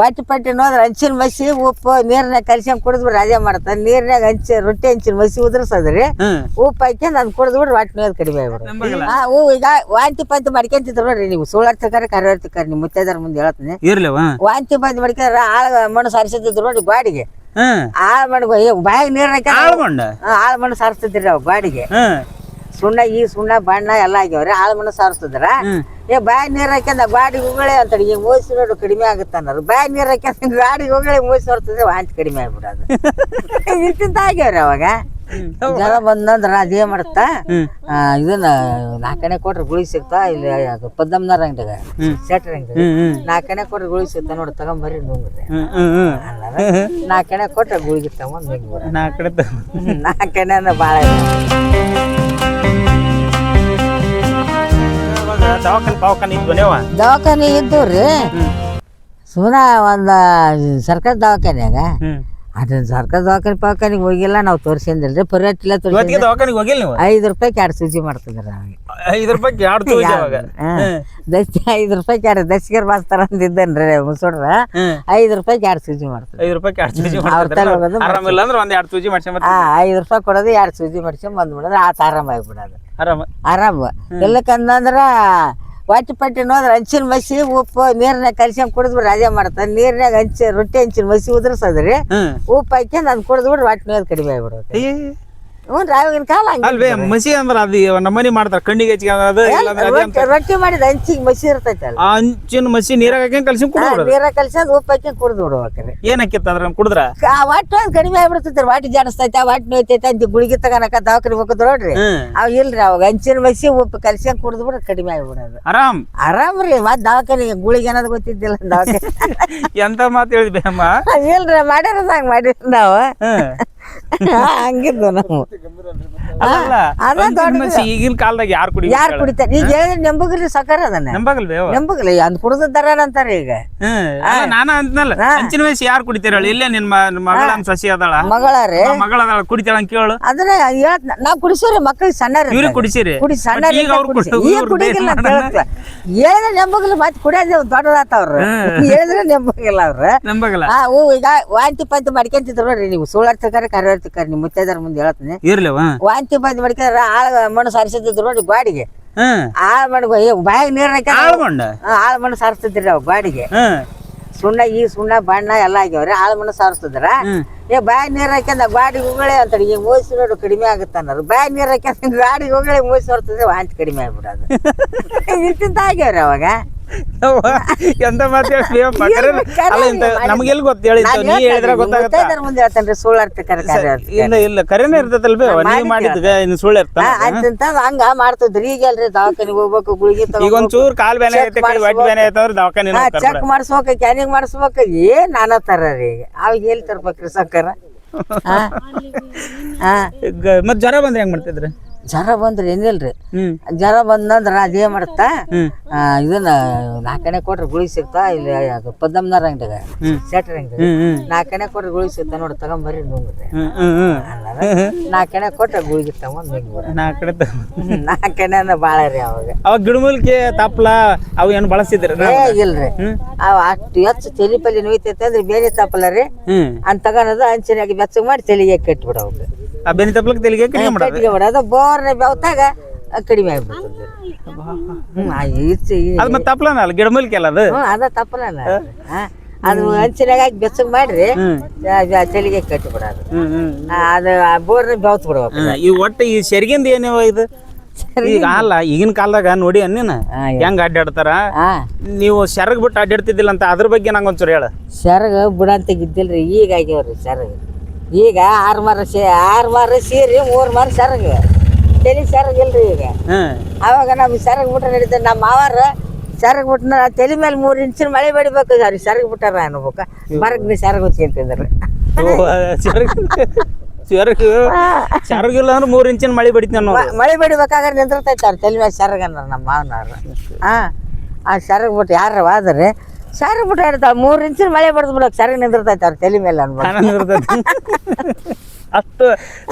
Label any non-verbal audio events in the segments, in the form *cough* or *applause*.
ಹೊಟ್ಟಿ ಪಟ್ಟಿ ನೋಡಿದ್ರೆ ಹಂಚಿನ ಮಸಿ ಉಪ್ಪು ನೀರ್ನಾಗ ಕಲ್ಸ್ಕೊಂಡ್ ಕುಡಿದ್ಬಿಡ್ರಿ ಅದೇ ಮಾಡ್ತಾನೆ ನೀರ್ನಾಗ ಹಂಚಿ ರೊಟ್ಟಿ ಹಂಚಿನ ಮಸಿ ಉದ್ರಸದ್ರಿ ಉಪ್ಪು ಹಾಕ್ಯಂಡ್ ಅದ್ ಕುಡಿದ್ಬಿಡ್ರಿ ಹೊಟ್ಟೆ ನೋದ್ ಕಡಿಮೆ ಆಗ್ಬಿಡ್ರಿ. ಹಾ ಹೂ ಈಗ ವಾಂತಿ ಪಂತಿ ಮಾಡ್ಕೊಂತಿದ್ರು ನೋಡ್ರಿ ನೀವು. ಸುಳ್ಳಾಡ್ತಕಾರ ಕರಿಯರ್ತಿಕಾರ ನಿಮ್ಮ ಮುತ್ತೈದರ ಮುಂದೆ ಹೇಳ್ತೀನಿ. ವಾಂತಿ ಪಂತಿ ಮಾಡ್ಕೊಂಡ್ರ ಆಳ ಮಣ್ಣು ಸಾರಿಸಿದ್ರು ನೋಡಿ ಗಾಡಿಗೆ ಹ್ಮ್ ಆಳ್ ಮಣ್ಣು ಬಾಯಾಗ ನೀರ್ ಆಳ್ಮಂಡ ಆಳ್ ಮಣ್ಣು? ಸಾರಿಸ್ತಿದ್ರಿ ಅವ್ ಗಾಡಿಗೆ ಸುಣ್ಣ ಈ ಸುಣ್ಣ ಬಣ್ಣ ಎಲ್ಲ ಆಗ್ಯಾವ್ರಿ. ಆಳ್ ಮಣ್ಣು ಸಾರಿಸ್ತಿದ್ರ. ಏ ಬಾಯ್ ನೀರ್ ಹಾಕ್ಯಂದ ಗಾಡಿ ಉಗುಳೆ ಅಂತ ಈಗ ಮೋಸಿ ನೋಡು ಕಡಿಮೆ ಆಗುತ್ತೆ ಅನ್ನೋರು. ಬಾಯ್ ನೀರ್ ಹಾಕ್ಯಂದ ಗಾಡಿ ಉಗುಳೆ ಮೋಸಿ ಹೊರ್ತದೆ ವಾಂತಿ ಕಡಿಮೆ ಆಗ್ಬಿಡೋದು *laughs* ಇಂತಿಂತ ಆಗ್ಯಾವ್ರಿ ಅವಾಗ. ಜನ ಬಂದಂದ್ರ ಅದೇ ಮಾಡ್ತಾ ಇದನ್ನ ನಾಲ್ಕನೇ ಕೊಟ್ರೆ ಗುಳಿ ಸಿಗ್ತಾ ಇಲ್ಲಿ ಪದ್ದಮ್ನಾರ ಅಂಗಡಿಗ. ಶೆಟ್ರ್ ಅಂಗಡಿ ನಾಲ್ಕನೇ ಕೊಟ್ರೆ ಗುಳಿ ಸಿಗ್ತಾ ನೋಡಿ ತಗೊಂಬರ್ರಿ ನುಂಗ್ರಿ ನಾಲ್ಕನೇ ಕೊಟ್ರೆ ಗುಳಿಗೆ ತಗೊಂಡ್ ನುಂಗ್ಬಿಡ ನಾಲ್ಕನೇ ಭಾಳ ಅವಾಗ ದವಾಖಾನೆ ಪಾವಖಾನೆ ಇದ್ವು ನೀವ? ದವಾಖಾನೆ ಇದ್ದವ್ರಿ. ಸುಮ್ಮನೆ ಒಂದು ಸರ್ಕಾರಿ ದವಾಖಾನ್ಯಾಗ. ಅದನ್ನ ಸರ್ಕಾರ ದವಾಖಾನೆ ಪವಾಖಾನಿಗೆ ಹೋಗಿಲ್ಲ ನಾವು ತೋರಿಸಿದ್ರಿ ಪರ್ಯಟಿಲ್ಲ ಇವತ್ತಿಗೆ ದವಾಖಾನಿಗೆ ಹೋಗಿಲ್ಲ ನೀವು? ಐದು ರೂಪಾಯಿಗೆ ಎರಡು ಸೂಜಿ ಮಾಡ್ತಿದ್ರು ನಮಗೆ. ಐದು ರೂಪಾಯಿ ಎರಡು ಸೂಜಿ ಅವಾಗ? ಐದು ರೂಪಾಯಿಗೆ ಎರಡು ದಸ್ಗರ್ ಬಾಸ್ತಾರ ಅಂದಿದ್ದನ್ರಿ ಮುಸುಡ್ರ? ಐದು ರೂಪಾಯಿಗೆ ಎರಡು ಸೂಜಿ ಮಾಡ್ತಾರೆ ಐದು ರೂಪಾಯಿ ಎರಡು ಸೂಜಿ ಮಾಡ್ತಾರೆ ಆರಾಮಿಲ್ಲ ಅಂದ್ರೆ ಒಂದು ಎರಡು ಸೂಜಿ ಮಾಡ್ಸ್ಕೊಂಡ್ ಆ ಐದು ರೂಪಾಯಿ ಕೊಡೋದು ಎರಡು ಸೂಜಿ ಮಾಡ್ಸ್ಕೊಂಡ್ ಬಂದ್ಬಿಡೋದು ಆತ ಆರಾಮ ಆಗ್ಬಿಡೋದು ಆರಾಮ. ಆರಾಮ. ಎಲ್ಲಕ್ಕಂದ್ರ ಹೊಟ್ಟಿ ಪಟ್ಟಿ ನೋಡ್ರ ಹಂಚಿನ ಮಸಿ ಉಪ್ಪು ನೀರ್ನಾಗ ಕಲ್ಸ್ಕೊಂಡ್ ಕುಡಿದ್ಬಿಡ್ರಿ ಅದೇ ಮಾಡ್ತಾನೆ. ನೀರ್ನಾಗ ಹಂಚಿ ರೊಟ್ಟಿ ಹಂಚಿನ ಮಸಿ ಉದ್ರಸದ್ರಿ. ಉಪ್ಪು ಹಾಕ್ಯಂಡ್ ಅದ್ ಕುಡಿದ್ಬಿಡ್ರಿ ಹೊಟ್ಟೆ ನೋದ್ ಕಡಿಮೆ ಆಗ್ಬಿಡೋದು. ಆಗಿನ ಕಾಲ ಹಂಗೆ ಅಲ್ವೇ ಮಸಿ ಅಂದ್ರ ಅದು ನಮ್ಮನಿ ಮಾಡ್ತಾರ ಕಣ್ಣಿಗೆ ಹಚ್ಚಿಗೆ ಅದು ಇಲ್ಲ ಅಂದ್ರೆ ಅದೇ ಅಂತ. ರೊಟ್ಟಿ ರೊಟ್ಟಿ ಮಾಡಿದ ಹಂಚಿಗೆ ಮಸಿ ಆ ಮಸಿ ನೀರಾಗ ಹಾಕಿ ಕಲ್ಸಿ ಕುಡಿದ್ಬಿಡೋದು ನೀರ ಕಲ್ಸ್ಕೊಂಡ್ ಉಪ್ಪು ಹಾಕ್ಯಂಡ್ ಕುಡಿದು ಬಿಡ್ಬೇಕ್ರಿ. ಏನ್ ಹಾಕಿತ್ತ ಅದ್ರ ಕುಡಿದ್ರ? ಆ ಒಂದ್ ಕಡಿಮೆ ಆಗ್ಬಿಡ್ತೈತಿ ವಾಟಿ ಜಾಡಿಸ್ತೈತೆ ಆ ವಾಟಿ ನೋಯ್ತೈತೆ ಅಂತ ಗುಳಿಗೆ ತಗೋನಕ ದವಾಖಾನೆ ಹೋಗೋದು ನೋಡ್ರಿ. ಹ್ಮ್ ಅವ್ ಇಲ್ರಿ ಅವಾಗ ಹಂಚಿನ ಮಸಿ ಉಪ್ಪು ಕುಡಿದು ಬಿಡ್ರಿ ಕಡಿಮೆ ಆಗ್ಬಿಡೋದು. ಆರಾಮ್. ಆರಾಮ್ರಿ ಮತ್ ದವಾಖಾನಿಗೆ ಗುಳಿಗೆ ಅನ್ನೋದು ಗೊತ್ತಿದ್ದಿಲ್ಲ *laughs* ದವಾಖಾನೆ. ಎಂತ ಮಾತು ಹೇಳಿದ್ವಿ ಅಮ್ಮ? ಇಲ್ರಿ ಮಾಡ್ಯಾರದ ಹಂಗ ಮಾಡಿರಿ ನಾವು. ಹ್ಮ್ ಹಂಗಿದ್ದು ನಾವು. ಈಗಿನ ಕಾಲದಾಗ ಯಾರು ಕುಡಿ ಯಾರು ಕುಡಿತಾರೆ? ಈಗ ಹೇಳಿದ್ರೆ ನೆಂಬಗ್ರಿ ಸಕಾರ ಅದನ್ನ. ನಂಬಾಗಲ್ವೇ? ನೆಂಬಗ್ಲಿ ಅಂದ್ ಕುಡ್ದಾರ ಅಂತಾರೆ ಈಗ. ನಾನ ಅಂತನಲ್ಲ ಅಂಚಿನ ವಯಸ್ಸು ಯಾರು ಕುಡಿತೀರ ಇಲ್ಲ ನಿನ್ ಮಗಳ ಸಸಿ ಅದಾಳ. ಮಗಳ ರೀ. ಮಗಳ ಅದಾಳ ಕುಡಿತಾಳ ಅಂತ ಕೇಳು. ಅದನ್ನ ಹೇಳ ನಾವ್ ಕುಡಿಸೋರಿ ಮಕ್ಕಳಿಗೆ ಸಣ್ಣ ಇವ್ರಿಗೆ ಕುಡಿಸಿರಿ. ಕುಡಿ ಸಣ್ಣ ಈಗ ಅವ್ರು ಕುಡಿ- ಕುಡಿಗಿಲ್ಲ ಅಂತ ಹೇಳುತ್ತೆ ಹೇಳಿದ್ರೆ ನೆಂಬಗಿಲ್ಲ ಮತ್ತೆ ಕುಡಿಯೋದು ದೊಡ್ಡದಾತವ್ರ ಹೇಳಿದ್ರೆ ನೆಂಬಗಿಲ್ಲ ಅವ್ರ. ನಂಬಾಗಲ್ಲ. ಆ ಹೂ ಈಗ ವಾಂತಿ ಪಾಂತಿ ಮಾಡ್ಕೊಂತಿದ್ರು ನೋಡ್ರಿ ನೀವು. ಸುಳ್ಳಾಡ್ತಿಕಾರ ಕರಿಯರ್ತಿಕಾರ ನಿಮ್ಮ ಮುತ್ತೈದರ ಮುಂದೆ ಹೇಳ್ತೀನಿ. ಇರ್ಲಿ ವಾಂತಿ ಪಂತಿ ಮಾಡ್ಕೊಂಡ್ರ ಆಳ ಮಣ್ಣು ಸಾರಿಸಿದ್ರು ನೋಡಿ ಗಾಡಿಗೆ ಹ್ಮ್ ಆಳ್ ಮಣ್ಣು ಬಾಯಾಗ ನೀರ್ ಹಾಕ್ಯ ಮಣ್ಣು? ಆಳ್ ಮಣ್ಣು ಸಾರಿಸ್ತಿದ್ರಿ ನಾವು ಗಾಡಿಗೆ ಹ್ಮ್ ಸುಣ್ಣ ಈ ಸುಣ್ಣ ಬಣ್ಣ ಎಲ್ಲ ಆಗ್ಯಾವ್ರಿ ಆಳ್ ಮಣ್ಣು ಸಾರಿಸ್ತಿದ್ರ ಏ ಬಾಯಿ ನೀರ್ ಹಾಕ್ಯಂದ ಗಾಡಿ ಉಗುಳೆ ಅಂತಾರೆ. ಈಗ ಮೋಸಿ ನೋಡು ಕಡಿಮೆ ಆಗುತ್ತೆ ಅನ್ನೋರು. ಬಾಯಿ ನೀರ್ ಹಾಕ್ಯಂದ ಗಾಡಿ ಉಗುಳೆ ಮೋಸಿ ಹೊರ್ತದೆ ವಾಂತಿ ಕಡಿಮೆ ಆಗ್ಬಿಡೋದು. *laughs* ಇಂತಿಂತ ಆಗ್ಯಾವ್ರಿ ಅವಾಗ. ಎಂತ ಮಾತು ನಮ್ಗೆಲ್ಲಿ ಗೊತ್ತ ಹೇಳಿ ನೀ ಹೇಳಿದ್ರೆ ಗೊತ್ತಾಗತ್ತೆ? ಮುಂದೆ ಹೇಳ್ತೇನ್ರಿ ಸುಳ್ಳಾಡ್ತಿಕಾರ ಕರಿಯರ್ತಿ ಇಲ್ಲ ಇಲ್ಲ ಕರೆನೇ ಇರ್ತೈತಲ್ವೇ ನೀ ಮಾಡಿದ್ಗ ಇನ್ನು ಸುಳ್ಳು ಇರ್ತ ಅಂತ ಹಂಗ ಮಾಡ್ತಿದ್ರಿ. ಈಗಲ್ರಿ ದವಾಖಾನಿಗೆ ಹೋಗ್ಬೇಕು ಗುಳಿಗೆ ಈಗ ಒಂಚೂರು ಚೂರ್ ಕಾಲ್ ಬೇನೆ ಐತೆ ಒಟ್ಟು ಬೇನೆ ಐತೆ ಅಂದ್ರೆ ದವಾಖಾನೆ ಚೆಕ್ ಮಾಡಿಸ್ಬೇಕು ಕ್ಯಾನಿಂಗ್ ಮಾಡಿಸ್ಬೇಕು ಏನ್ ನಾನಾ ತರ ರೀ ಈಗ. ಅವಾಗ ಎಲ್ಲಿ ತರ್ಬೇಕ್ರಿ ಸಕ್ಕರ? *laughs* ಹಾ? ಹಾ ಮತ್ ಜ್ವರ ಬಂದ್ರೆ ಹೆಂಗ್ ಮಾಡ್ತಿದ್ರಿ? ಜ್ವರ ಬಂದ್ರೆ ಏನಿಲ್ರಿ? ಜ್ವರ ಬಂದಂದ್ರ ಅದೇ ಮಾಡ್ತಾ ಇದನ್ನ ನಾಲ್ಕನೇ ಕೊಟ್ರೆ ಗುಳಿ ಸಿಗ್ತಾ ಇಲ್ಲಿ ಪದ್ಮನಾರ ಅಂಗಡಿಗ. ಸೆಟರ್ ಶೆಟ್ರ್ ಅಂಗಡಿ. ನಾಲ್ಕನೇ ಕೊಟ್ರೆ ಗುಳಿ ಸಿಗ್ತಾ ನೋಡಿ ತಗೊಂಬರ್ರಿ ನುಂಗ್ರಿ ನಾಲ್ಕನೇ ಕೊಟ್ರೆ ಗುಳಿ ತಗೊಂಡ್ ನುಂಗ್ಬಿಡ ನಾಲ್ಕಡೆ ನಾಲ್ಕನೇ ಬಾಳ ರೀ ಅವಾಗ. ಅವಾಗ ಗಿಡಮೂಲಿಕೆ ತಪ್ಲ ಅವು ಏನು ಬಳಸಿದ್ರೆ? ಇಲ್ರಿ. ಆ ಅವ್ ಅಷ್ಟು ಹೆಚ್ಚು ತಲಿ ಪಲ್ಲಿ ನೋಯ್ತೈತೆ ಅಂದ್ರೆ ಬೇರೆ ತಪ್ಪಲ ರೀ ಅಂತ ತಗೊಳೋದು ಹಂಚಿನಾಗಿ ಬೆಚ್ಚಗೆ ಮಾಡಿ ತಲೆಗೆ ಕಟ್ಬಿಡೋದು ಆ ಬೆನಿ ತಪ್ಲಕ್ ತೆಲಿಗೆ ಕಡಿಮೆ ಮಾಡೋದು ಕಟ್ಟಿಗೆ ಬಿಡೋದು ಬೋರ್ನ ಬೆವ್ತಾಗ ಕಡಿಮೆ ಆಗ್ಬಿಡ್ತದೆ. ಹ್ಮ್ ಆ ಈಚೆ ಈ- ಅದು ಮತ್ತೆ ತಪ್ಪಲನ ಅಲ್ಲ ಗಿಡಮೂಲಿಕೆ ಅಲ್ಲ ಅದು? ಹ್ಮ್ ಅದ ತಪ್ಪಲನ? ಅದು ಹಂಚಿನಾಗ ಹಾಕಿ ಬೆಚ್ಚಗ್ ಮಾಡ್ರಿ ಹ್ಮ್. ತಲೆಗೆ ಕಟ್ಟಿಬಿಡೋದು. ಹ್ಮ್ ಹ್ಮ್. ಅದು ಆ ಬೋರ್ನ ಬೆವ್ತ್ ಬಿಡ್ಬೇಕು ಹ್ಮ್. ಈ ಒಟ್ಟ ಈ ಸೆರಿಗಿಂದ ಏನೇವ ಇದು? ಈಗ ಅಲ್ಲ ಈಗಿನ ಕಾಲದಾಗ ನೋಡಿ ಅನ್ನಿನ ಹಾ, ಹೆಂಗ್ ಅಡ್ಡಾಡ್ತಾರ? ಹಾ. ನೀವು ಸೆರಗ್ ಬಿಟ್ಟು ಅಡ್ಡಾಡ್ತಿದ್ದಿಲ್ಲ ಅಂತ ಅದ್ರ ಬಗ್ಗೆ ನಂಗೆ ಒಂಚೂರು ಹೇಳ. ಸೆರಗ ಬುಡಂತ ಇದ್ದಿಲ್ರಿ ಈಗ ಆಗ್ಯಾವ್ರಿ ಸೆರಗ ಈಗ ಆರು ಮಾರ ಸೇ ಆರು ಮಾರ ಸೀರಿ ಮೂರು ಮಾರು ಸರಗ. ತಲೆ ಸರಗಿಲ್ರಿ ಇಲ್ರಿ ಈಗ ಅವಾಗ ನಮ್ಗೆ ಸರಗ ಬಿಟ್ರೆ ನಡೀತದೆ ನಮ್ಮ ಮಾವಾರ ಸರಗ ಬಿಟ್ನ ತಲೆ ಮೇಲೆ ಮೂರು ಇಂಚಿನ ಮಳೆ ಬಡಿಬೇಕು ಸರಿ ಸರಗ ಬಿಟ್ಟಾರ ಅನ್ಬೇಕ. ಮರಗ್ ನೀ ಸರಗ ಹೊಚ್ಕೊಂತಿದ್ರು ಸರಗ ಸೆರಗ್ ಸೆರಗ್ ಸೆರಗಿಲ್ಲ ಅಂದ್ರೆ ಮೂರು ಇಂಚಿನ ಮಳೆ ಬಡಿತ ಮಳೆ ಬಡಿಬೇಕಾದ್ರೆ ನಿಂತಿರ್ತೈತೆ ಅವ್ರು ತಲೆ ಮೇಲೆ ಸರಗ ಅನ್ನ ನಮ್ಮ ಮಾವನವ್ರು. ಹಾ ಆ ಸರಗ ಬಿಟ್ಟು ಯಾರ ಆದ್ರೆ ಸೆರಗ್ ಬಿಟ್ಟು ಇರ್ತಾವ ಮೂರು ಇಂಚಿನ ಮಳೆ ಬಡ್ದು ಬಿಡಕ್ ಸರಿ ನಿಂದಿರ್ತೈತೆ ಅವ್ರ ತಲೆ ಮೇಲೆ ಅನ್ಬೋದು *laughs* ಅಷ್ಟು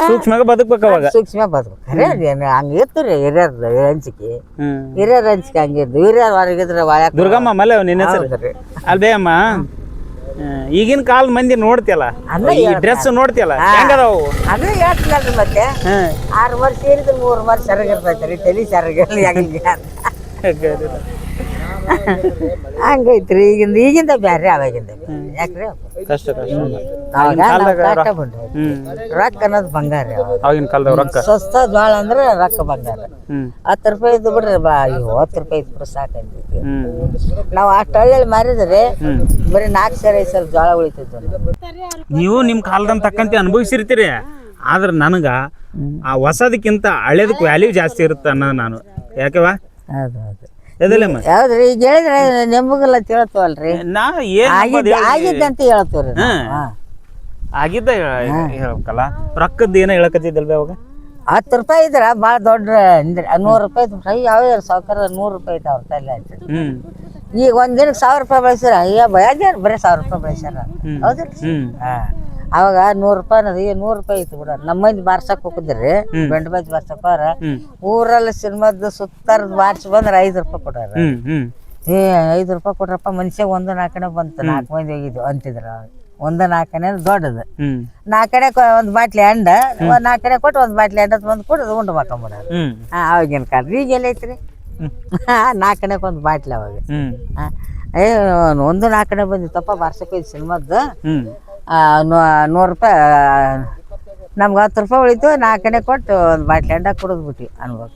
ಸೂಕ್ಷ್ಮ ಬದುಕ್ಬೇಕು ಅವಾಗ. ಸೂಕ್ಷ್ಮ ಬದುಕು ಏನು ಹಂಗೆ ಇತ್ತು ರೀ ಹಿರಿಯರ್ದು ಹಂಚಿಕೆ. ಹಿರಿಯರ್ ಹಂಚಿಕೆ ಹಂಗಿದ್ದು ಹಿರಿಯರ್ ಹೊರಗಿದ್ರೆ ಒಳಗೆ ದುರ್ಗಮ್ಮ ಮಲೆ ನಿನ್ನ ಅಲ್ದೇ ಅಮ್ಮ? ಈಗಿನ ಕಾಲ ಮಂದಿ ನೋಡ್ತಿಯಲ್ಲ? ಈ ಡ್ರೆಸ್ ನೋಡ್ತಿಯಲ್ಲ. ಹೆಂಗದಾವು ಅದು ಹೇಳ್ತಿಲ್ಲ ಮತ್ತೆ. ಆರು ವರ್ಷ ಸೇರಿದ್ರೆ ಮೂರು ವರ್ಷ ಇರ್ತೈತೆ ರೀ ತಲೆ ಸೆರಗಿರ್ಲಿ ಹೆಂಗೆ ಹಂಗೈತ್ರಿ ಈಗಿಂದ ಈಗಿಂದ ಬ್ಯಾರೆ ಅವಾಗಿಂದ ಬ್ಯಾರೆ. ಯಾಕ್ರಿ ಕಷ್ಟ ಕಷ್ಟ. ಅವಾಗ ನಾವ್ ಕಾಲ್ದಾಗ ಕಷ್ಟ ಬಂದ್ವಿ. ಹ್ಮ್. ರೊಕ್ಕ ಅನ್ನೋದು ಬಂಗಾರ ರೀ ಅವಾಗ. ಆಗಿನ ಕಾಲದಾಗ ರೊಕ್ಕ. ಸ್ವಸ್ಥ ಜ್ವಾಳ ಅಂದ್ರೆ ರೊಕ್ಕ ಬಂಗಾರ. ಹ್ಮ್. ಹತ್ತು ರೂಪಾಯಿ ಇದ್ದು ಬಿಡ್ರಿ ಬಾ ಐವತ್ತು ರೂಪಾಯಿ ಇದ್ದು ಸಾಕೈತಿ ಹ್ಮ್. ನಾವು ಅಷ್ಟು ಹಳ್ಳಿಯಲ್ಲಿ ಮಾರಿದ್ರೆ ಬರೀ ನಾಲ್ಕು ಸರ ಐದು ಸಲ ಜ್ವಾಳ ಉಳಿತಿದ್ವು ನಾವು. ನೀವು ನಿಮ್ಮ ಕಾಲದಂತ ತಕ್ಕಂತೆ ಅನುಭವಿಸಿರ್ತೀರಿ. ಆದ್ರೆ ನನಗೆ ಆ ಹೊಸದಕ್ಕಿಂತ ಹಳೇದಕ್ಕೆ ವ್ಯಾಲ್ಯೂ ಜಾಸ್ತಿ ಇರುತ್ತೆ ಅನ್ನೋದು ನಾನು. ಯಾಕೆವಾ ಅದು ಹೌದು. ಯಾವ್ದ್ರಿ ಈಗ ಹೇಳಿದ್ರೆ ನೆಮ್ಮಗಲ್ಲ ತಿಳ್ತವಲ್ರಿ. ನಾ ಏನ್ ಆಗಿದ್ದ ಆಗಿದ್ದಂತ ಹೇಳ್ತೀವ್ರಿ ನಾವು. ಹಾ. ಆಗಿದ್ದ ಹೇಳ್ಬೇಕಲ್ಲ? ರೊಕ್ಕದ ಏನೋ ಹೇಳಕತ್ತಿದ್ದಲ್ವೇ ಅವಾಗ? ಹತ್ತು ರೂಪಾಯಿ ಇದ್ರ ಭಾಳ ದೊಡ್ಡ ಅಂದ್ರೆ ನೂರು ರೂಪಾಯಿ ಫ್ರೈ ಯಾವ ಸಾವ್ಕಾರ ನೂರು ರೂಪಾಯಿ ಐತೆ ಅವ್ರ ತಲೆ ಆಯ್ತು ಈಗ ಒಂದ್ ದಿನಕ್ಕೆ ಸಾವಿರ ರೂಪಾಯಿ ಬಳಸ್ಯಾರ ಅಯ್ಯ ಬಯಾಜಾರ ಬರೀ ಸಾವಿರ ರೂಪಾಯಿ ಬಳಸ್ಯಾರ? ಹೌದ್ರಿ. ಹಾ. ಅವಾಗ ನೂರು ರೂಪಾಯಿ ಅನ್ನೋದು ಈಗ ನೂರು ರೂಪಾಯಿ ಇತ್ತು ಬಿಡ. ನಮ್ಮ ಮಂದಿ ಬಾರ್ಸಕ್ ಹೋಗಿದ್ರಿ ಬೆಂಡ್ ಬಾಜ್ ಬಾರ್ಸಕ್ ಅವ್ರ ಊರಲ್ಲಿ ಸಿನಿಮಾದ ಸುತ್ತಾರದ ಬಾರ್ಸಿ ಬಂದ್ರ ಐದ್ ರೂಪಾಯಿ ಕೊಡಾರ ಏ ಐದು ರೂಪಾಯಿ ಕೊಟ್ರಪ್ಪ ಮನುಷ್ಯ ಒಂದು ನಾಲ್ಕನೇ ಬಂತು ನಾಲ್ಕು ಮಂದಿ ಹೋಗಿದ್ವು ಅಂತಿದ್ರ ಒಂದ ನಾಲ್ಕನೇ ದೊಡ್ಡದು. ನಾಲ್ಕಡೆ ಒಂದು ಬಾಟ್ಲಿ ಹೆಂಡ ಒಂದು ನಾಲ್ಕಡೆ ಕೊಟ್ಟು ಒಂದು ಬಾಟ್ಲಿ ಅಂಡ ಬಂದು ಕೊಡೋದು ಉಂಡು ಮಾಡ್ಕೊಂಬಿಡ ಅವಾಗಿನ ಕಾಲ ಈಗ ಎಲ್ಲೈತ್ರಿ? ನಾಲ್ಕನೆಗೆ ಒಂದು ಬಾಟ್ಲಿ ಅವಾಗ. ಏ ಒಂದು ನಾಲ್ಕನೇ ಬಂದಿತ್ತಪ್ಪ ಬಾರ್ಸಕ್ಕೆ ಸಿನಿಮಾದ್ದು ಹ್ಮ್. ನೂರು ರೂಪಾಯಿ ನಮ್ಗೆ ಹತ್ತು ರೂಪಾಯಿ ಉಳಿತು ನಾಲ್ಕನೇ ಕೊಟ್ಟು ಒಂದು ಬಾಟ್ಲಿ ಅಂಡ ಕುಡಿದು ಬಿಟ್ವಿ ಅನ್ಬೇಕು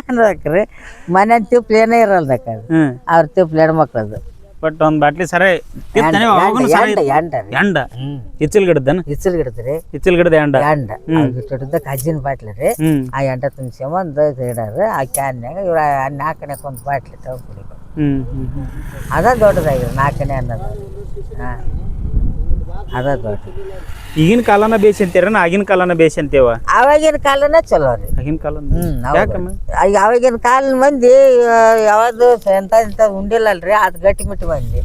ಅನ್ಬೇಕ್ರಿ. ಮನೆ ತಿಪ್ಲು ಏನೇ ಇರಲ್ದಕ್ಕ ಅವ್ರ ಅವ್ರ ಮಕ್ಳದ್ದು. ಹೆಣ್ಮಕ್ಳದು ಬಟ್ ಒಂದು ಬಾಟ್ಲಿ ಸರ ಎಂಡ ರೀ ಇಚ್ಚಲ್ ಗಿಡದನ ಇಚ್ಚಲ್ ಗಿಡದ್ರಿ ಇಚ್ಚಲ್ ಗಿಡದ ಎಂಡ. ಎಂಡ. ಇಷ್ಟೊಟ್ಟದ ಕಜ್ಜಿನ ಬಾಟ್ಲಿ ರೀ. ಆ ಎಂಡ ತುಂಬಿಸ್ಕೊಂಬಂದು ಇಡೋದು ಆ ಕ್ಯಾನ್ಯಾಗ ಇವ್ರ ನಾಲ್ಕನೇ ಒಂದು ಬಾಟ್ಲಿ ತಗೊಂಡು ಕುಡಿಬೇಕು. ಅದ ದೊಡ್ಡದಾಗಿ ನಾಲ್ಕನೇ ಅನ್ನೋದು. ಹಾಂ. ಅದ ದೊಡ್ಡ. ಈಗಿನ ಕಾಲನ ಬೇಸ್ ಅಂತೀರನ ಆಗಿನ ಕಾಲನ ಬೇಸ್ ಅಂತೇವ? ಆವಾಗಿನ ಕಾಲನ ಚಲೋ ರೀ. ಆಗಿನ ಕಾಲ. ಯಾಕಮ್ಮ? ಈಗ ಆವಾಗಿನ ಕಾಲದ ಮಂದಿ ಯಾವ್ದು ಎಂತ ಇಂಥ ಉಂಡಿಲ್ಲಲ್ರಿ ಅದ್ ಗಟ್ಟಿ ಮುಟ್ಟಿ ಮಂದಿ.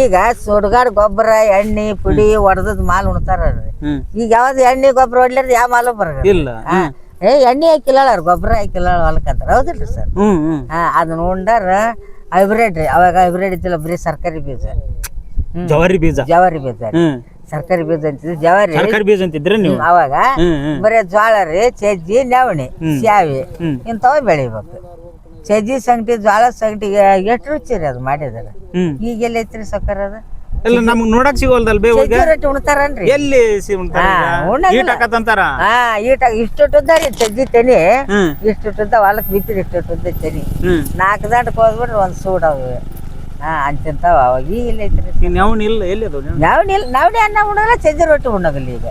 ಈಗ ಸುಡ್ಗಾಡ್ ಗೊಬ್ಬರ ಎಣ್ಣೆ ಪುಡಿ ಹೊಡೆದ್ ಮಾಲ್ ಉಣ್ತಾರ್ರಿ ಹ್ಮ್. ಈಗ ಯಾವ್ದು ಎಣ್ಣೆ ಗೊಬ್ಬರ ಹೊಡ್ಲಿರ್ದು ಯಾವ ಮಾಲು ಬರಲ್ಲ. ಇಲ್ಲ ಏ ಎಣ್ಣೆ ಹಾಕಿಲ್ಲ ಗೊಬ್ಬರ ಹಾಕಿಲ್ಲ ಹೊಲಕ್ಕಂತಾರ ಹೌದಿಲ್ರಿ ಸರ್? ಹಾ ಅದನ್ನ ಉಂಡಾರ ಹೈಬ್ರಿಡ್ ರೀ. ಅವಾಗ ಹೈಬ್ರಿಡ್ ಇದ್ದಿಲ್ಲ ಬರೀ ಸರ್ಕಾರಿ ಬೀಜ. ಜವಾರಿ ಬೀಜ. ಜವಾರಿ ಬೀಜ ರೀ. ಹ್ಮ್. ಸರ್ಕಾರಿ ಬೀಜ ಅಂತಿದ್ರೆ ಜವಾರಿ ಸರ್ಕಾರಿ ಬೀಜ ಅಂತಿದ್ರೆ ನೀವು? ಅವಾಗ ಹ್ಮ್ ಹ್ಮ್. ಬರೀ ಜ್ವಾಳ ರೀ ಚಜ್ಜಿ ನವಣಿ ಸ್ಯಾವಿ. ಇಂಥವ ಬೆಳಿಬೇಕು. ಚಜ್ಜಿ ಸಂಗಟಿ ಜ್ವಾಳ ಸಂಗಟಿ ಎಷ್ಟು ರುಚಿ ರೀ ಅದು ಮಾಡಿದಾರೆ. ಈಗೆಲ್ಲ ಈಗ ಎಲ್ಲಿ ಐತ್ರಿ ಸಕ್ಕರ ಅದು? ಎಲ್ಲ ನಮ್ಗ್ ನೋಡಕ್ ಸಿಗೋಲ್ದಲ್ ಬೇ ಚಜ್ಜಿ ರೊಟ್ಟಿ ಉಣ್ತಾರನ್ರಿ? ಎಲ್ಲಿ ಸಿಗ್ತಾರ ಹಾ, ಉಣ್ಣಂಗಿಲ್ಲ. ಈಟ್ ಹಾಕತ್ತಂತಾರ ಹಾ ಈಟ ಇಷ್ಟುಟ್ಟದ ರೀ ಚಜ್ಜಿ ತೆನಿ. ಹ್ಮ್. ಇಷ್ಟುಟ್ಟದ ಹೊಲಕ್ ಬಿತ್ತಿರಿ ಇಷ್ಟುಟ್ಟದ ತೆನಿ. ಹ್ಮ್. ನಾಲ್ಕು ದಂಡಕ್ಕೆ ಹೋದ್ಬಿಟ್ರೆ ಒಂದು ಸೂಡವು ಹಾ ಅಂತಿಂತಾವ ಅವಾಗ ಈಗ ಇಲ್ಲ ಐತ್ರಿ ಈಗ ನಾವು ಇಲ್ಲ ಎಲ್ಲಿ ಅದು ನೀವು? ನವಣಿ ಇಲ್ಲ ನವಣಿ ಅನ್ನ ಉಣ್ಣಲ್ಲ ಚಜ್ಜಿ ರೊಟ್ಟಿ ಉಣ್ಣೋದಿಲ್ಲ ಈಗ.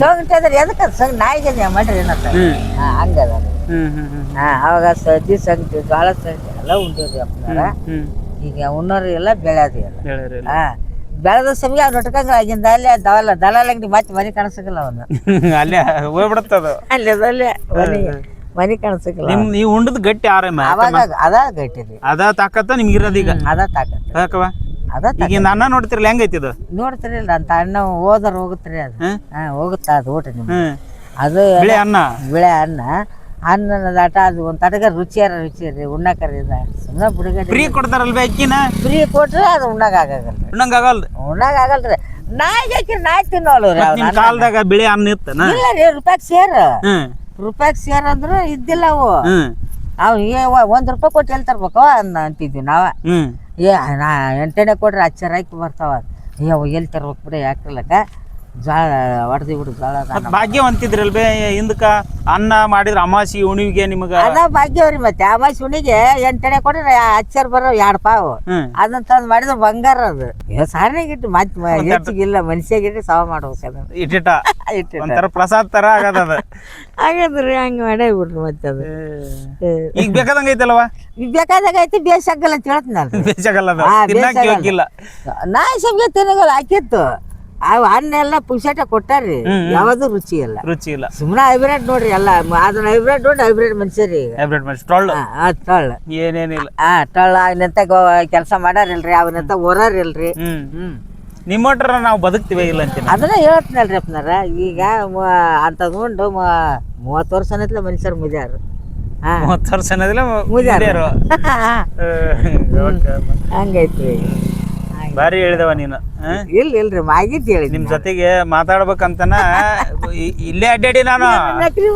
ಸೊಂಗಟಿ ಅಂದ್ರೆ ಎದಕ್ಕೆ ಸಂಗ್ ನಾಯಿಗೆ ನೀವು ಮಾಡ್ರಿ ಏನಂತ? ಹ್ಮ್. ಹಾ ಹಂಗದ. ಹ್ಮ್ ಹ್ಮ್ ಹ್ಮ್ ಹಾ ಅವಾಗ ಸಜ್ಜಿ ಸಂಗಟಿ ಜ್ವಾಳ ಸಂಗಟಿ ಎಲ್ಲ ಉಂಡಿದ್ವಿ ಅಪ್ಪನಾರ ಹ್ಮ್ ಈಗ ಉಣ್ಣೋರು ಎಲ್ಲ ಬೆಳೆಯೋದು ಎಲ್ಲ ಹೇಳಿರಿ ಹಾ ಬೆಳೆದ ಸಮಯ ಅವ್ನು ಹೊಟ್ಕಂಗ ಆಗಿಂದ ಅಲ್ಲೇ ದವಲ್ಲ ದಲಾಲ್ ಅಂಗಡಿ ಮತ್ತೆ ಮನೆ ಕಾಣಿಸಕ್ಕಿಲ್ಲ ಅವನು. ಅಲ್ಲೇ ಹೋಗ್ಬಿಡತ್ತದು. ಅಲ್ಲೇ ಅಲ್ಲೇ. ಮನೆ ಮನೆ ಕಾಣಿಸಕ್ಕಿಲ್ಲ ನಿಮ್ ನೀವು ಉಂಡದ್ ಗಟ್ಟಿ ಆರಾಮ ಅವಾಗ ಅದ ಗಟ್ಟಿರಿ ಅದ ತಾಕತ್ತ ನಿಮ್ಗೆ ಇರೋದು ಈಗ. ಅದ ತಾಕತ್ ಅದಕ್ಕವ ಅದ ಈಗ ಅನ್ನ ನೋಡ್ತಿರಲ್ಲ ಹೆಂಗೈತಿ ಇದು? ನೋಡ್ತಿರಿಲ್ಲ ಅಂತ ಅಣ್ಣ ಹೋದ್ರ ಹೋಗುತ್ರಿ ಅದು. ಹ್ಮ್? ಹಾ ಹೋಗುತ್ತಾ ಅದು ಊಟ ನಿಮ್ಗೆ. ಹ್ಮ್ ಅದು ಬಿಳಿ ಅನ್ನ? ಬಿಳೆ ಅನ್ನ. ಅನ್ನದ ಆಟ ಅದು ಒಂದು ತಟಗ ರುಚಿಯಾರ ರುಚಿ ರೀ ಉಣ್ಣಕರ ಇದ ಸುಮ್ಮನೆ ಫ್ರೀ ಫ್ರೀ ಕೊಡ್ತಾರಲ್ವೇ ಅಕ್ಕಿನ? ಫ್ರೀ ಕೊಟ್ರೆ ಅದು ಉಣ್ಣಾಗ ಆಗಲ್ಲ ಉಣ್ಣಂಗ ಆಗಲ್ದು? ಉಣ್ಣಾಗ ಆಗಲ್ರಿ. ನಾಯಿ ಹಾಕಿ ನಾಯಿ ತಿನ್ನೋಳು ರೀ ನಿಮ್ ಕಾಲದಾಗ ಬಿಳಿ ಅನ್ನ ಇತ್ತನ? ಇಲ್ಲ ರೀ ರೂಪಾಯಿ ಸೇರು. ಹ್ಮ್ ರೂಪಾಯಿ ಸೇರ್ ಅಂದ್ರೆ ಇದ್ದಿಲ್ಲ ಅವು. ಹ್ಮ್. ಅವು ಏ ಒಂದು ರೂಪಾಯಿ ಕೊಟ್ಟು ಎಲ್ಲಿ ತರ್ಬೇಕು ಅನ್ನ ಅಂತಿದ್ವಿ ನಾವ. ಹ್ಮ್. ಏ ನಾ ಎಂಟನೇ ಕೊಟ್ರೆ ಅಚ್ಚರಾಕಿ ಬರ್ತಾವ ಏ ಅವು ಎಲ್ಲಿ ತರ್ಬೇಕು ಬಿಡಿ ಯಾಕಿಲ್ಲಕ ಜೋಳ ಹೊಡೆದಿ ಬಿಡು ಜಾಳ ಮತ್ ಭಾಗ್ಯ ಹಿಂದಕ್ಕ ಅನ್ನ ಮಾಡಿದ್ರ ಅಮಾಸಿ ಉಣಿವಿಗೆ ನಿಮಗ? ಅದ ಭಾಗ್ಯವ್ರಿ ಮತ್ತೆ ಆ ಉಣಿಗೆ ಎಂಟನೇ ಕೊಟ್ರೆ ಅಚ್ಚರ್ ಬರೋ ಎರಡು ಪಾವು. ಅದನ್ನ ತಂದ್ ಮಾಡಿದ್ರೆ ಬಂಗಾರ ಅದು. ಸಾರಿನಾಗಿಟ್ಟು ಮತ್ತೆ ಹೆಚ್ಚಿಗಿಲ್ಲ ಮನುಷ್ಯಾಗಿಟ್ಟು ಸವ ಮಾಡ್ಬೇಕು ಇಟ್ಟಿಟ *laughs* ಇಟ್ಟ ಒಂಥರ ಪ್ರಸಾದ್ ತರ ಆಗದ ಅದ. ಹಾಗಾದ್ರಿ ಹಂಗೆ ಮಾಡೇ ಬಿಡ್ರಿ ಮತ್ತೆ ಅದು. *laughs* ಈಗ ಬೇಕಾದಂಗ ಐತಲ್ವಾ ಈಗ ಬೇಕಾದಾಗ ಐತಿ ಬೇಸಾಗಲ್ಲ ಅಂತ ಹೇಳ್ತೀನಿ ನಾನು ಬೇಸಾಗಲ್ಲ. ನಾಯಿ ಸಂಗೆ ತಿನ್ನಗಲ್ಲ ಹಾಕಿತ್ತು. ಅವು ಹಣ್ಣೆಲ್ಲ ಪುಷಾಟ ಕೊಟ್ಟಾರ್ರಿ. ಯಾವುದು ರುಚಿ ಇಲ್ಲ. ರುಚಿ ಇಲ್ಲ. ಸುಮ್ಮನೆ ಹೈಬ್ರಿಡ್ ನೋಡ್ರಿ ಎಲ್ಲ. ಅದನ್ನ ಹೈಬ್ರಿಡ್ ನೋಡಿ ಹೈಬ್ರಿಡ್ ಮನುಷ್ಯರಿ ಹೈಬ್ರಿಡ್ ಮನುಷ್ಯ ಟೊಳ್ಳು. ಆ ಟೊಳ್ಳ. ಏನೇನಿಲ್ಲ. ಹಾ ಟೊಳ್ಳ ಅವನಂತ ಕೆಲಸ ಮಾಡಾರಿಲ್ರಿ ಅವನಂತ ಓರಾರಿಲ್ರಿ. ಹ್ಮ್. ನಿಮ್ಮಟ್ರ ನಾವು ಬದುಕ್ತೀವಿ ಇಲ್ಲ ಅಂತ ಅದನ್ನ ಹೇಳ್ತೀನಲ್ರಿ ಅಪ್ಪನಾರ ಈಗ ಅಂತ ತಗೊಂಡು ಮೂವತ್ತು ವರ್ಷ ಅನ್ನತ್ಲೆ ಮನುಷ್ಯರು ಮುದ್ಯಾರ. ಹಾ. ಮೂವತ್ತು ವರ್ಷ ಅನ್ನೋದಿಲ್ಲ ಮುದ್ಯಾರ. *laughs* ಹಂಗೈತ್ರಿ. ಹಂಗೆ ಬಾರಿ ಹೇಳಿದವ ನೀನು ಆ? ಇಲ್ಲ ಇಲ್ರಿ ಮಾಗಿದ್ ಹೇಳಿ ನಿಮ್ ಜೊತೆಗೆ ಮಾತಾಡ್ಬೇಕಂತನ ಇ- ಇಲ್ಲೇ ಅಡ್ಡಾಡಿ ನಾನು. ನಕಲಿ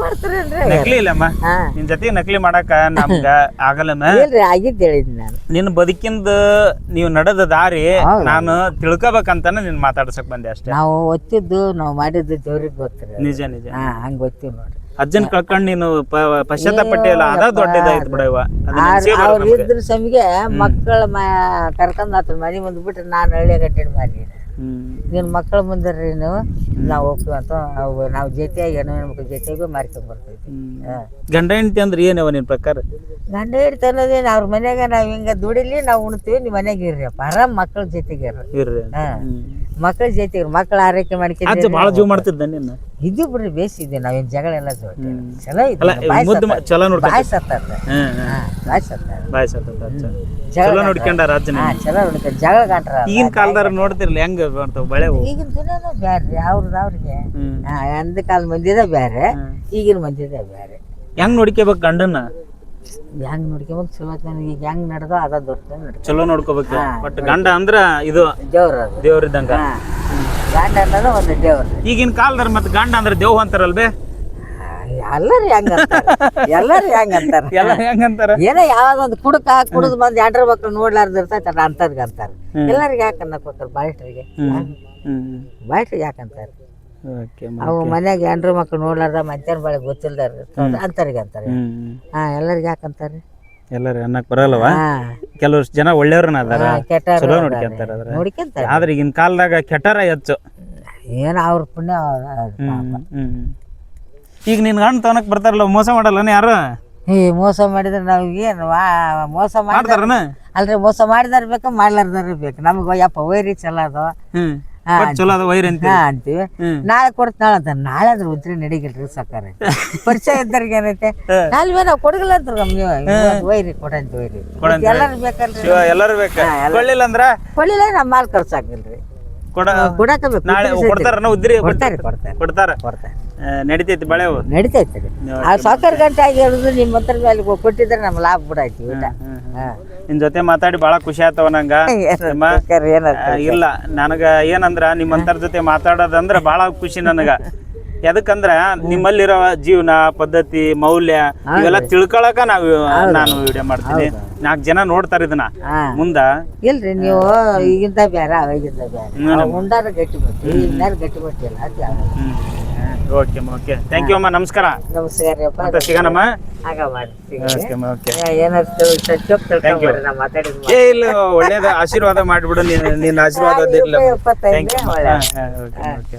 ನಕಲಿ ಇಲ್ಲಮ್ಮ. ಹಾ. ನಿನ್ ಜೊತೆಗೆ ನಕಲಿ ಮಾಡಾಕ ನಮ್ಗ ಆಗಲ್ಲಮ್ಮ. ಇಲ್ರಿ ಆಗಿದ್ ಹೇಳಿದ್ ನಾನು. ನಿನ್ನ ಬದುಕಿಂದ ನೀವು ನಡೆದ ದಾರಿ ಹೌದು. ನಾನು ತಿಳ್ಕೊಬೇಕಂತಾನೆ ನಿನ್ ಮಾತಾಡ್ಸಕ್ ಬಂದೆ ಅಷ್ಟೇ. ನಾವು ಒತ್ತಿದ್ದು ನಾವು ಮಾಡಿದ್ದು ದೇವ್ರಿಗೆ ಗೊತ್ತಿರ ನಿಜ ನಿಜ. ಹಾ ಹಂಗ ಗೊತ್ತೀವಿ ನೋಡ್ರಿ. ಅಜ್ಜನ್ ಕಳ್ಕೊಂಡ್ ನೀನು ಪ- ಪಶ್ಚಾತ್ತಾಪಟ್ಟಿಯಲ್ಲ ಅದ ದೊಡ್ಡದಾಯ್ತು ಬಿಡವ ಅವ್ರು ಇದ್ರ ಸಮಿಗೆ ಮಕ್ಕಳ ಮ ಕರ್ಕೊಂಡ್ ಆತ ಮನೆ ಮುಂದೆ ಬಿಟ್ರೆ ನಾನು ಹಳ್ಳಿ ಗಟ್ಟಿನ ಮಾಡಿ ನಿನ್ ಮಕ್ಕಳ ಮುಂದೆ ನೀವು ನಾವು ಹೋಗ್ತೀವಿ ಅಂತ ಅವು ನಾವು ಜೊತೆಯಾಗಿ ಹೆಣ್ಣು ಹೆಣ್ಮಕ್ಳ ಜೊತೆಗೂ ಮಾರ್ಕೊಂಡ್ ಬರ್ತೈತಿ. ಗಂಡ ಹೆಂಡತಿ ಅಂದ್ರೆ ಏನವ ನಿನ್ ಪ್ರಕಾರ? ಗಂಡ ಹೆಂಡತಿ ಅನ್ನೋದೇನು ಅವ್ರ ಮನ್ಯಾಗ ನಾವು ಹಿಂಗ ದುಡಿಲಿ ನಾವು ಉಣ್ತೀವಿ ನಿಮ್ಮ ಮನೆಗೆ ಇರ್ರಿಯಪ್ಪ ಆರಾಮ್ ಮಕ್ಕಳ ಜೊತೆಗೆ ಇರ್ರಿ. ಇರ್ರಿ. ಹಾ. ಮಕ್ಕಳ ಜೊತೆ ಮಕ್ಕಳ ಆರೈಕೆ ಮಾಡ್ಕೊಂಡು ಬಹಳ ಜೀವ ಮಾಡ್ತಿದ್ದ ನಿನ್ನ? ಇದು ಬಿಡ್ರಿ ಬೇಸಿದ್ದೆ ನಾವೇನ್ ಜಗಳ ಎಲ್ಲ ಚಲೋ ಇತ್ತು ಚಲೋ ನೋಡ್ಕ ಬಾಯ್. ಹಾ ಬಾಯ್ ಸತ್ತ ಚಲೋ ನೋಡ್ಕೊಂಡಾರ ಅಜ್ಜನ ಹಾ ಚಲೋ ನೋಡ್ಕ ಜಗಳ ಗಂಟ್ರ ಈಗಿನ ಕಾಲದಾರ ನೋಡ್ತಿರ್ಲಿ ಹೆಂಗ ಬರ್ತಾವ ಬಳೆವು ಈಗಿನ ದಿನನೂ ಬ್ಯಾರ್ರಿ ಅವ್ರದ್ದು ಅವ್ರಿಗೆ. ಅಂದ ಕಾಲ ಮಂದಿದ ಬ್ಯಾರೆ ಈಗಿನ ಮಂದಿದ ಬ್ಯಾರೆ. ಹೆಂಗ್ ನೋಡ್ಕೋಬೇಕು ಗಂಡನ್ನ? ಹೆಂಗ್ ನೋಡ್ಕೊಬೇಕು? ಚಲೋ ನನಗೆ. ಈಗ ಹೆಂಗ್ ನಡ್ದೋ ಅದ ದೊಡ್ಡ ನಡ್ಕ. ಚಲೋ ನೋಡ್ಕೋಬೇಕು. ಬಟ್ ಗಂಡ ಅಂದ್ರ ಇದು ದೇವ್ರ ಅದು. ದೇವ್ರಿದ್ದಂಗ ಹಾ ಗಂಡ ಅನ್ನೋದು ಒಂದು ದೇವ್ರ. ಈಗಿನ ಕಾಲದಾರ ಮತ್ತೆ ಗಂಡ ಅಂದ್ರ ದೇವ್ ಅಂತಾರಲ್ಬೇ? ಎಲ್ಲರೂ ಹೆಂಗ ಎಲ್ಲರೂ ಹೆಂಗ ಅಂತಾರ? *laughs* ಎಲ್ಲ ಹೆಂಗಂತಾರ ಏನೋ ಯಾವ್ದೊಂದು ಕುಡಕ ಕುಡಿದು ಬಂದ್ ಎಂಟ್ರ ಮಕ್ಳು ನೋಡ್ಲಾರ್ದ ಇರ್ತೈತೆ ಅದ ಅಂತರ್ಗ ಅಂತಾರ. ಎಲ್ಲರಿಗೆ ಯಾಕೆ ಅನ್ನಕ್ಕೆ ಹೋಗ್ತಾರೆ? ಬಾಯಿಟ್ರಿಗೆ ಹ್ಮ್ ಬಾಯಿಟ್ರಿಗೆ ಯಾಕೆ ಅಂತಾರ? ಅವು ಮನ್ಯಾಗ ಹೆಣ್ರು ಮಕ್ಳು ನೋಡ್ಲಾರ್ದ ಮಧ್ಯಾಹ್ನ ಬಳಿ ಗೊತ್ತಿಲ್ದಾರ ಅಂತಾರೀಗ ಅಂತಾರೆ. ಹಾ ಎಲ್ಲರಿಗೆ ಯಾಕಂತಾರೆ ಎಲ್ಲರೂ ಅನ್ನಕ್ ಬರಲ್ಲವ ಕೆಲವ್ರು ಜನ ಒಳ್ಳೆಯವ್ರನ್ನ ಅದಾರ. ಕೆಟ್ಟ ಚಲೋ ನೋಡ್ಕೊಂತಾರ ನೋಡ್ಕೊಂತಾರೆ. ಆದ್ರೆ ಈಗಿನ ಕಾಲದಾಗ ಕೆಟ್ಟರ ಹೆಚ್ಚು. ಏನು ಅವ್ರ ಪುಣ್ಯ ಈಗ ನಿನ್ ಗಂಡ ತನಕ್ ಬರ್ತಾರಲ್ಲ ಮೋಸ ಮಾಡಲ್ಲ ಯಾರು? ಈ ಮೋಸ ಮಾಡಿದ್ರೆ ನಾವು ಏನು ಮೋಸ ಮಾಡ್ತಾರನ? ಅಲ್ರಿ ಮೋಸ ಮಾಡಿದಾರ ಬೇಕು ಮಾಡ್ಲಾರ್ದಾರ ಬೇಕು. ನಮ್ಗೆ ಯಪ್ಪ ವೈರಿ ಚಲೋ ಅದು ಬಟ್ ಚಲೋ ಅದ ವೈರ್ ಅಂತ ಹಾ ಅಂತೀವಿ. ನಾಳೆ ಕೊಡ್ತ ನಾಳೆ ಅಂತ ನಾಳೆ ಅದ್ರ ಉದ್ರಿ ನಡಿಗಿಲ್ರಿ ಸಾಕಾರ *laughs* ಪರಿಚಯ ಇದ್ದವ್ರಿಗೆ ಏನೈತೆ? ನಾಲ್ವೇ ನಾವು ಕೊಡಗಲ್ಲ ಅಂತ ಇವತ್ತು ವೈರಿ ಕೊಡಂತ ವೈರಿ. ಕೊಡಂತ ಎಲ್ಲರೂ ಬೇಕಲ್ರಿ ಶಿವ ಎಲ್ಲರೂ ಬೇಕ. ಕೊಳ್ಳಿಲ್ಲ ಅಂದ್ರ? ಕೊಡ್ಲಿಲ್ಲ ನಮ್ಮ ಮಾಲ್ ಖರ್ಚಾಗಿಲ್ರಿ ಕೊಡ ಕೊಡಕ ಬೇಕು ನಾಳೆ ಕೊಡ್ತಾರನ ಉದ್ರಿ ಕೊಡ್ತಾರೆ ಕೊಡ್ತಾರೆ. ಕೊಡ್ತಾರ. ಕೊಡ್ತಾರೆ. ನಡಿತೈತಿ ಬಳೆವು ನಡಿತೈತೆ ರೀ ಆ ಸಾಕರ್ ಗಂಟೆ ಆಗಿರೋದು ನಿಮ್ಮ ಹತ್ರ ಮೇಲೆ ಕೊಟ್ಟಿದ್ರೆ ನಮ್ಮ ಲಾಭ ಬಿಡಾಯ್ತು ಊಟ. ನಿನ್ ಜೊತೆ ಮಾತಾಡಿ ಬಹಳ ಖುಷಿ ಆತವ ನಂಗ. *laughs* ಅಮ್ಮ, ಆ, ಇಲ್ಲ ನನಗ ಏನಂದ್ರ ನಿಮ್ಮಂತರ ಜೊತೆ ಮಾತಾಡೋದಂದ್ರ ಬಹಳ ಖುಷಿ ನನಗ. ಎದಕ್ಕಂದ್ರ ನಿಮ್ಮಲ್ಲಿರೋ ಜೀವನ ಪದ್ಧತಿ ಮೌಲ್ಯ ಇವೆಲ್ಲ ತಿಳ್ಕೊಳಕ ನಾವು ನಾನು ವಿಡಿಯೋ ಮಾಡ್ತೀನಿ. ನಾಲ್ಕು ಜನ ನೋಡ್ತಾರ ಇದನ್ನ. ಹಾ. ಮುಂದ ಇಲ್ರಿ ನೀವು ಈಗಿಂದ ಬೇರೆ ಅವಾಗಿಂದ ಬೇರೆ ಅವಾಗ ಉಂಡಾರ ಗಟ್ಟಿ ಬಟ್ಟಿ ಗಟ್ಟಿ ಬಟ್ಟಿ ಅಲ್ಲ ಅದು ಯಾವ್ದು? ಓಕೆ ಓಕೆ ಥ್ಯಾಂಕ್ ಯು ಅಮ್ಮ ನಮಸ್ಕಾರ. ನಮಸ್ಕಾರ ಅಪ್ಪ. ಮತ್ತೆ ಸಿಗೋಣಮ್ಮ? ಆಗ ಮಾಡ್ತೀವಿ ಓಕೆ ಅಮ್ಮ ಓಕೆ ಏನಾದ್ರು ಸಚ್ಚೋಕ್ ತಿಳ್ಕೊಂಡ್ರಿ ನಾ ಮಾತಾಡಿದ್ ಏ ಇಲ್ಲ ಒಳ್ಳೇದ ಆಶೀರ್ವಾದ ಮಾಡ್ಬಿಡು ನೀನ್ ನಿನ್ನ ಆಶೀರ್ವಾದ ಇರ್ಲಿ ಥ್ಯಾಂಕ್ ಯು ಒಳ್ಳೆ. Okay okay